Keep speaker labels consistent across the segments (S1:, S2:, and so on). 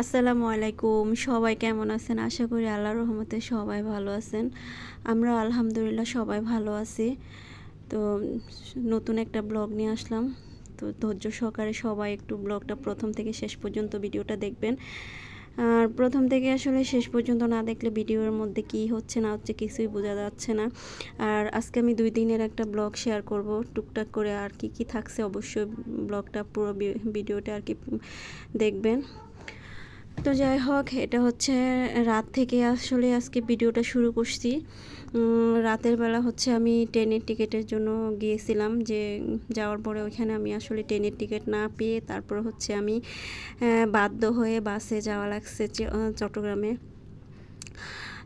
S1: আসসালামু আলাইকুম। সবাই কেমন আছেন? আশা করি আল্লাহর রহমতে সবাই ভালো আছেন। আমরা আলহামদুলিল্লাহ সবাই ভালো আছি। তো নতুন একটা ব্লগ নিয়ে আসলাম। তো ধৈর্য সহকারে সবাই একটু ব্লগটা প্রথম থেকে শেষ পর্যন্ত ভিডিওটা দেখবেন। আর প্রথম থেকে আসলে শেষ পর্যন্ত না দেখলে ভিডিওর মধ্যে কি হচ্ছে না হচ্ছে কিছুই বোঝা যাচ্ছে না। আর আজকে আমি দুই দিনের একটা ব্লগ শেয়ার করব। টুকটাক করে আর কি কি থাকছে অবশ্যই ব্লগটা পুরো ভিডিওটা আর কি দেখবেন। তো যাই হোক, এটা হচ্ছে রাত থেকে আসলে আজকে ভিডিওটা শুরু করছি। রাতের বেলা হচ্ছে আমি ট্রেনের টিকিটের জন্য গিয়েছিলাম যে যাওয়ার পরে ওইখানে আমি আসলে ট্রেনের টিকিট না পেয়ে তারপর হচ্ছে আমি বাধ্য হয়ে বাসে যাওয়া লাগছে চট্টগ্রামে।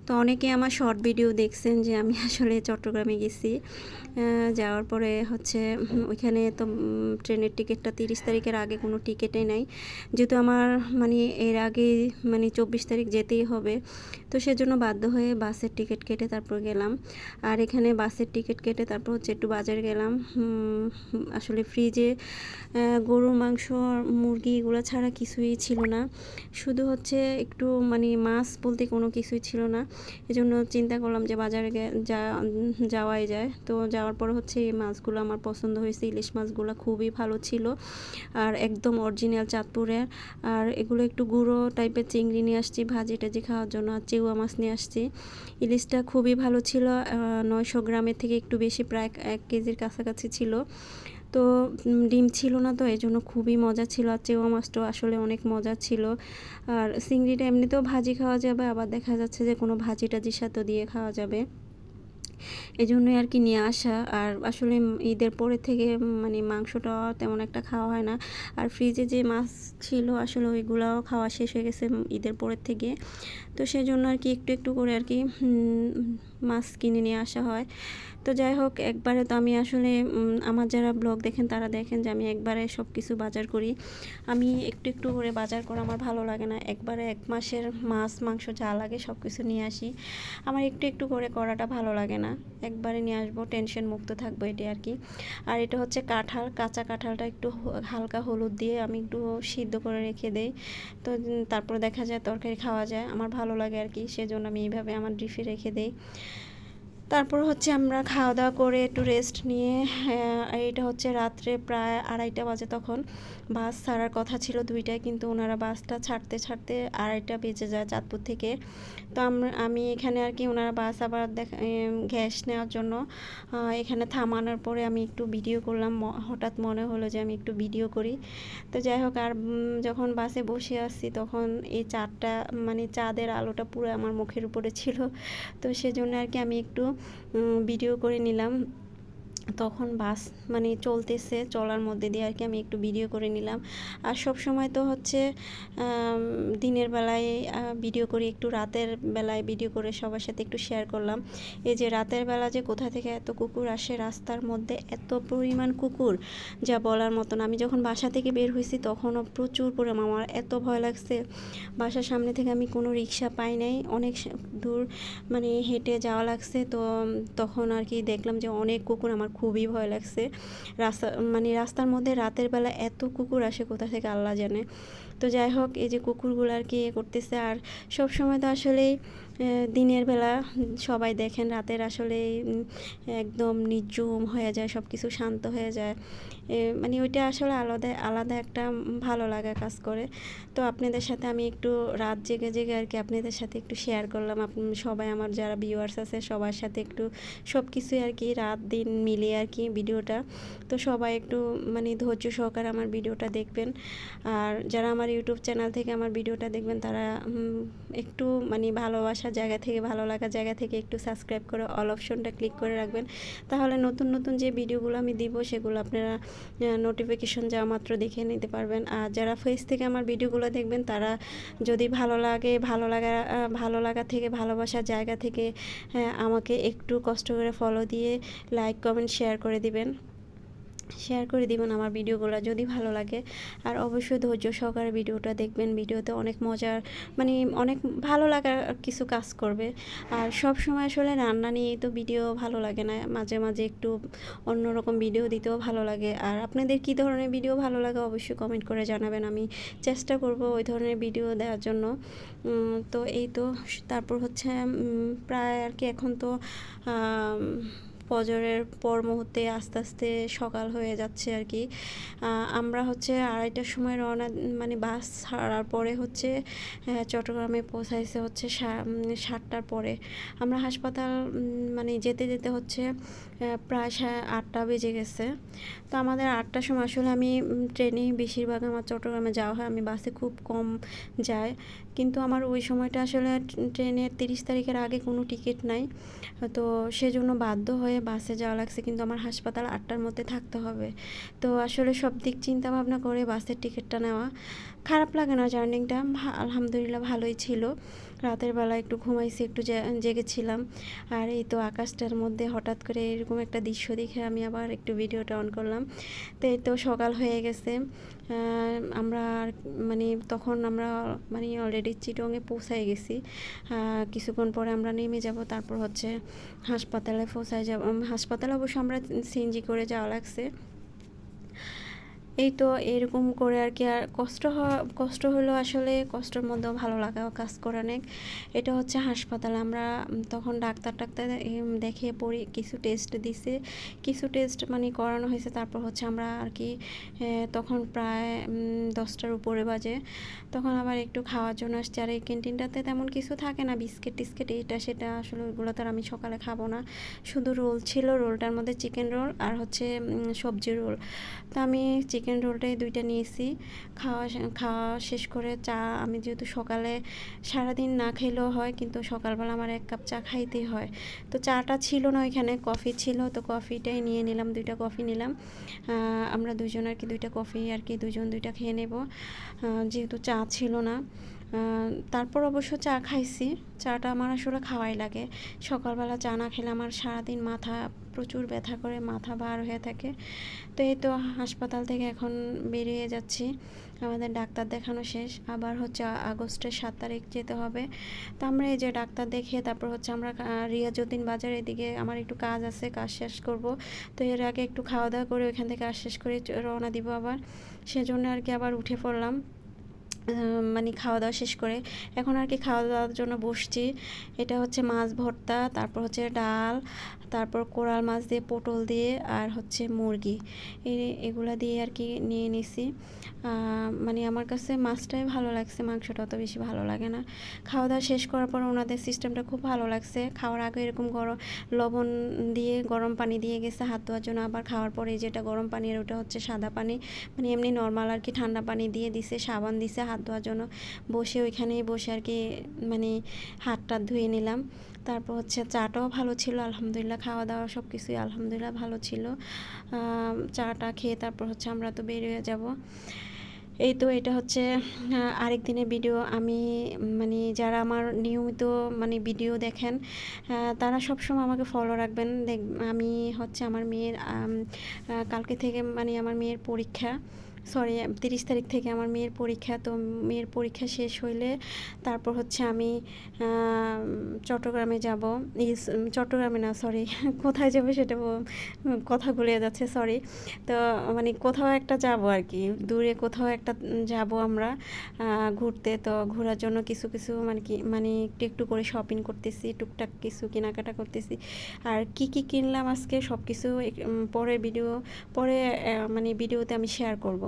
S1: তো অনেকে আমার শর্ট ভিডিও দেখছেন যে আমি আসলে চট্টগ্রামে গেছি। যাওয়ার পরে হচ্ছে ওইখানে তো ট্রেনের টিকিটটা তিরিশ তারিখের আগে কোনো টিকিটই নাই। যেহেতু আমার মানে এর আগে মানে চব্বিশ তারিখ যেতেই হবে, তো সেজন্য বাধ্য হয়ে বাসের টিকিট কেটে তারপর গেলাম। আর এখানে বাসের টিকিট কেটে তারপর হচ্ছে একটু বাজার গেলাম। আসলে ফ্রিজে গরুর মাংস মুরগি এগুলো ছাড়া কিছুই ছিল না। শুধু হচ্ছে একটু মানে মাছ বলতে কোনো কিছুই ছিল না। এজন্য চিন্তা করলাম যে বাজারে যা যাওয়াই যায়। তো যাওয়ার পর হচ্ছে এই মাছগুলো আমার পছন্দ হয়েছে। ইলিশ মাছগুলো খুবই ভালো ছিল। আর একদম অরিজিনাল চাঁদপুরের। আর এগুলো একটু গুঁড়ো টাইপের চিংড়ি নিয়ে আসছি, ভাজি টাজি খাওয়ার জন্য, আর চেউয়া মাছ নিয়ে আসছি। ইলিশটা খুবই ভালো ছিল। নয়শো গ্রামের থেকে একটু বেশি, প্রায় এক কেজির কাছাকাছি ছিল। তো ডিম ছিল না তো এই জন্য খুবই মজা ছিল। আর চেওয়া মাছটাও আসলে অনেক মজা ছিল। আর চিংড়িটা এমনিতেও ভাজি খাওয়া যাবে, আবার দেখা যাচ্ছে যে কোনো ভাজি টাজির সাথে দিয়ে খাওয়া যাবে। এই জন্যই আর কি নিয়ে আসা। আর আসলে ঈদের পরে থেকে মানে মাংসটা তেমন একটা খাওয়া হয় না। আর ফ্রিজে যে মাছ ছিল, আসলে ওইগুলাও খাওয়া শেষ হয়ে গেছে ঈদের পরের থেকে। তো সেই জন্য আর কি একটু একটু করে আর কি মাছ কিনে নিয়ে আসা হয়। তো যাই হোক, একবারে তো আমি আসলে আমার যারা ব্লগ দেখেন তারা দেখেন যে আমি একবারে সব কিছু বাজার করি। আমি একটু একটু করে বাজার করা আমার ভালো লাগে না। একবারে এক মাসের মাছ, মাংস যা লাগে সব কিছু নিয়ে আসি। আমার একটু একটু করে করাটা ভালো লাগে না। একবারে নিয়ে আসব, টেনশন মুক্ত থাকব এটি আর কি। আর এটা হচ্ছে কাঁঠাল, কাঁচা কাঁঠালটা একটু হালকা হলুদ দিয়ে আমি একটু সিদ্ধ করে রেখে দেই। তো তারপরে দেখা যায় তরকারি খাওয়া যায়। আমার ভালো লাগে আর কি সেজন্য আমি এইভাবে আমার ডিফে রেখে দিই। তারপর হচ্ছে আমরা খাওয়া দাওয়া করে একটু রেস্ট নিয়ে এটা হচ্ছে রাত্রে প্রায় আড়াইটা বাজে তখন। বাস ছাড়ার কথা ছিল দুইটায়, কিন্তু ওনারা বাসটা ছাড়তে ছাড়তে আড়াইটা বেজে যায় চাঁদপুর থেকে। তো আমি এখানে আর কি ওনারা বাস আবার দেখা গ্যাস নেওয়ার জন্য এখানে থামানোর পরে আমি একটু ভিডিও করলাম। হঠাৎ মনে হলো যে আমি একটু ভিডিও করি। তো যাই হোক, আর যখন বাসে বসে আসছি তখন এই চাঁদটা মানে চাঁদের আলোটা পুরো আমার মুখের উপরে ছিল। তো সেজন্য আর কি আমি একটু ভিডিও করে নিলাম। তখন বাস মানে চলতেছে, চলার মধ্যে দিয়ে আর কি আমি একটু ভিডিও করে নিলাম। আর সব সময় তো হচ্ছে দিনের বেলায় ভিডিও করি, একটু রাতের বেলায় ভিডিও করে সবার সাথে একটু শেয়ার করলাম। এই যে রাতের বেলা যে কোথা থেকে এত কুকুর আসে রাস্তার মধ্যে, এত পরিমাণ কুকুর, যা বলার মতন। আমি যখন বাসা থেকে বের হয়েছি, তখনও প্রচুর পরিমাণ। আমার এত ভয় লাগছে। বাসার সামনে থেকে আমি কোনো রিক্সা পাই নাই। অনেক দূর মানে হেঁটে যাওয়া লাগছে। তো, তখন আর কি দেখলাম যে অনেক কুকুর আমার খুবই ভয় লাগছে। রাস্তা মানে রাস্তার মধ্যে রাতের বেলা এত কুকুর আসে কোথা থেকে আল্লাহ জানে। তো যাই হোক, এই যে কুকুরগুলো আর কি করতেছে। আর সব সময় তো আসলেই দিনের বেলা সবাই দেখেন রাতের আসলে একদম নির্জুম হয়ে যায় সব কিছু শান্ত হয়ে যায়। মানে ওইটা আসলে আলাদা আলাদা একটা ভালো লাগা কাজ করে। তো আপনাদের সাথে আমি একটু রাত জেগে জেগে আর কি আপনাদের সাথে একটু শেয়ার করলাম। সবাই আমার যারা ভিউয়ার্স আছে, সবার সাথে একটু সব কিছুই আর কি রাত দিন মিলিয়ে আর কি ভিডিওটা। তো সবাই একটু মানে ধৈর্য সহকারে আমার ভিডিওটা দেখবেন। আর যারা আমার ইউটিউব চ্যানেল থেকে আমার ভিডিওটা দেখবেন, তারা একটু মানে ভালোবাসার জায়গা থেকে, ভালো লাগার জায়গা থেকে একটু সাবস্ক্রাইব করে অল অপশনটা ক্লিক করে রাখবেন। তাহলে নতুন নতুন যে ভিডিওগুলো আমি দিব, সেগুলো আপনারা নোটিফিকেশন যাওয়া মাত্র দেখে নিতে পারবেন। আর যারা ফেস থেকে আমার ভিডিওগুলো দেখবেন, তারা যদি ভালো লাগে, ভালো লাগা ভালো লাগা থেকে, ভালোবাসার জায়গা থেকে আমাকে একটু কষ্ট করে ফলো দিয়ে লাইক কমেন্ট শেয়ার করে দিবেন। শেয়ার করে দিবেন আমার ভিডিওগুলো যদি ভালো লাগে। আর অবশ্যই ধৈর্য সহকারে ভিডিওটা দেখবেন। ভিডিওতে অনেক মজার মানে অনেক ভালো লাগার কিছু কাজ করবে। আর সব সময় আসলে রান্না নিয়েই তো ভিডিও ভালো লাগে না। মাঝে মাঝে একটু অন্যরকম ভিডিও দিতেও ভালো লাগে। আর আপনাদের কী ধরনের ভিডিও ভালো লাগে অবশ্যই কমেন্ট করে জানাবেন। আমি চেষ্টা করব ওই ধরনের ভিডিও দেওয়ার জন্য। তো এই তো, তারপর হচ্ছে প্রায় আর কি এখন তো ফজরের পর মুহূর্তে আস্তে আস্তে সকাল হয়ে যাচ্ছে আর কি। আমরা হচ্ছে আড়াইটার সময় রওনা মানে বাস ছাড়ার পরে হচ্ছে চট্টগ্রামে পৌঁছাইছে হচ্ছে সাতটার পরে। আমরা হাসপাতাল মানে যেতে যেতে হচ্ছে প্রায় সাড়ে আটটা বেজে গেছে। তো আমাদের আটটার সময় আসলে আমি ট্রেনে বেশিরভাগ আমার চট্টগ্রামে যাওয়া হয়, আমি বাসে খুব কম যাই। কিন্তু আমার ওই সময়টা আসলে ট্রেনের তিরিশ তারিখের আগে কোনো টিকিট নাই। তো সেজন্য বাধ্য হয়ে বাসে যাওয়া লাগছে, কিন্তু আমার হাসপাতাল আটটার মধ্যে থাকতে হবে। তো আসলে সব দিক চিন্তা ভাবনা করে বাসের টিকিটটা নেওয়া খারাপ লাগে না, জার্নিংটা আলহামদুলিল্লাহ ভালোই ছিল। রাতের বেলা একটু ঘুমাইছি, একটু জেগেছিলাম। আর এই তো আকাশটার মধ্যে হঠাৎ করে এরকম একটা দৃশ্য দেখে আমি আবার একটু ভিডিওটা অন করলাম। তো এই তো সকাল হয়ে গেছে। আমরা মানে তখন আমরা মানে অলরেডি চিটংয়ে পৌঁছাই গেছি। কিছুক্ষণ পরে আমরা নেমে যাব, তারপর হচ্ছে হাসপাতালে পৌঁছায় যাব। হাসপাতালে অবশ্য আমরা সিএনজি করে যাওয়া লাগছে। এই তো এরকম করে আর কি, আর কষ্ট কষ্ট হলো আসলে কষ্টের মধ্যেও ভালো লাগা কাজ করে অনেক। এটা হচ্ছে হাসপাতাল, আমরা তখন ডাক্তার টাক্তার দেখে পড়ি, কিছু টেস্ট দিছে, কিছু টেস্ট মানে করানো হয়েছে, তারপর হচ্ছে আমরা আর কি তখন প্রায় দশটার উপরে বাজে। তখন আবার একটু খাওয়ার জন্য আসছি, আর এই ক্যান্টিনটাতে তেমন কিছু থাকে না, বিস্কিট টিস্কিট এটা সেটা আসলে ওইগুলো তো আমি সকালে খাব না। শুধু রোল ছিল, রোলটার মধ্যে চিকেন রোল আর হচ্ছে সবজি রোল তো আমি চিকেন চিকেন রোলটাই দুইটা নিয়েছি। খাওয়া খাওয়া শেষ করে চা, আমি যেহেতু সকালে সারাদিন না খেলেও হয়, কিন্তু সকালবেলা আমার এক কাপ চা খাইতেই হয়। তো চাটা ছিল না ওইখানে, কফি ছিল, তো কফিটাই নিয়ে নিলাম, দুইটা কফি নিলাম। আমরা দুজন আর কি দুইটা কফি আর কি দুজন দুইটা খেয়ে নেব। যেহেতু চা ছিল না। তারপর অবশ্য চা খাইছি। চাটা আমার আসলে খাওয়াই লাগে। সকালবেলা চা না খেলে আমার সারাদিন মাথা প্রচুর ব্যথা করে, মাথা বার হয়ে থাকে। তো এই তো হাসপাতাল থেকে এখন বেরিয়ে যাচ্ছি। আমাদের ডাক্তার দেখানো শেষ। আবার হচ্ছে আগস্টের সাত তারিখ যেতে হবে। তো আমরা এই যে ডাক্তার দেখিয়ে তারপর হচ্ছে আমরা রিয়াজউদ্দিন বাজার এদিকে আমার একটু কাজ আছে, কাজ শেষ করব। তো এর আগে একটু খাওয়া দাওয়া করে ওইখান থেকে কাজ শেষ করে রওনা দিব আবার। সেজন্য আর কি আবার উঠে পড়লাম। মানে খাওয়া দাওয়া শেষ করে এখন আর কি খাওয়া দাওয়ার জন্য বসছি। এটা হচ্ছে মাছ ভর্তা, তারপর হচ্ছে ডাল, তারপর কোরাল মাছ দিয়ে পটল দিয়ে, আর হচ্ছে মুরগি। এগুলা দিয়ে আর কি নিয়ে নিছি। মানে আমার কাছে মাছটাই ভালো লাগছে, মাংসটা অত বেশি ভালো লাগে না। খাওয়া দাওয়া শেষ করার পর ওনাদের সিস্টেমটা খুব ভালো লাগছে। খাওয়ার আগে এরকম গরম লবণ দিয়ে, গরম পানি দিয়ে গেছে হাত ধোয়ার জন্য। আবার খাওয়ার পরে যেটা গরম পানি আর ওটা হচ্ছে সাদা পানি মানে এমনি নর্মাল আর কি ঠান্ডা পানি দিয়ে দিছে, সাবান দিছে, হাত ধোয়ার জন্য। বসে ওইখানেই বসে আর কি মানে হাতটা ধুয়ে নিলাম। তারপর হচ্ছে চাটাও ভালো ছিল, আলহামদুলিল্লাহ খাওয়া দাওয়া সব কিছুই আলহামদুলিল্লাহ ভালো ছিল। চাটা খেয়ে তারপর হচ্ছে আমরা তো বেরিয়ে যাব। এই তো এটা হচ্ছে আরেক দিনের ভিডিও আমি মানে যারা আমার নিয়মিত মানে ভিডিও দেখেন তারা সবসময় আমাকে ফলো রাখবেন। দেখ, আমি হচ্ছে আমার মেয়ের কালকে থেকে মানে আমার মেয়ের পরীক্ষা। সরি তিরিশ তারিখ থেকে আমার মেয়ের পরীক্ষা, তো মেয়ের পরীক্ষা শেষ হইলে তারপর হচ্ছে আমি চট্টগ্রামে যাব। চট্টগ্রামে না সরি কোথায় যাব সেটা কথা গুলিয়ে যাচ্ছে সরি তো মানে কোথাও একটা যাব আর কি, দূরে কোথাও একটা যাব আমরা ঘুরতে। তো ঘোরার জন্য কিছু কিছু মানে কি মানে একটু একটু করে শপিং করতেছি, টুকটাক কিছু কেনাকাটা করতেছি। আর কি কি কিনলাম আজকে সব কিছু পরে ভিডিও পরে মানে ভিডিওতে আমি শেয়ার করব।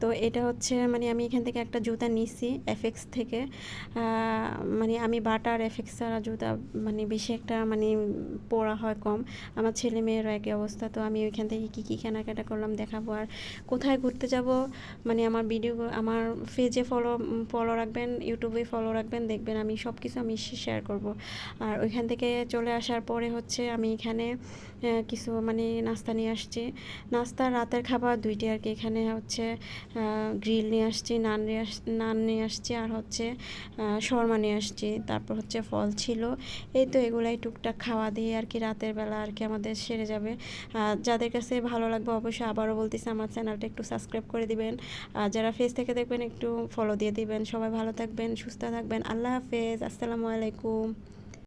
S1: তো এটা হচ্ছে মানে আমি এখান থেকে একটা জুতা নিছি এফএক্স থেকে। মানে আমি বাটার এফএক্স ছাড়া জুতা মানে বেশি একটা মানে পরা হয় কম। আমার ছেলে মেয়েরও একই অবস্থা, তো আমি ওইখান থেকে কী কী কেনাকাটা করলাম দেখাবো। আর কোথায় ঘুরতে যাব? মানে আমার ভিডিও আমার পেজে ফলো ফলো রাখবেন ইউটিউবে ফলো রাখবেন, দেখবেন আমি সব কিছু আমি শেয়ার করব। আর ওইখান থেকে চলে আসার পরে হচ্ছে আমি এখানে কিছু মানে নাস্তা নিয়ে আসছি। নাস্তা, রাতের খাবার দুইটি আর কি। এখানে হচ্ছে গ্রিল নিয়ে আসছি, নান নিয়ে আস, নান নিয়ে আসছি, আর হচ্ছে শর্মা নিয়ে আসছি। তারপর হচ্ছে ফল ছিল। এই তো এগুলাই টুকটাক খাওয়া দিয়ে আর কি রাতের বেলা আর কি আমাদের সেরে যাবে। যাদের কাছে ভালো লাগবে অবশ্যই আবারও বলতেছি, আমার চ্যানেলটা একটু সাবস্ক্রাইব করে দিবেন। আর যারা ফেস থেকে দেখবেন একটু ফলো দিয়ে দিবেন। সবাই ভালো থাকবেন, সুস্থ থাকবেন। আল্লাহ হাফেজ। আসসালামু আলাইকুম।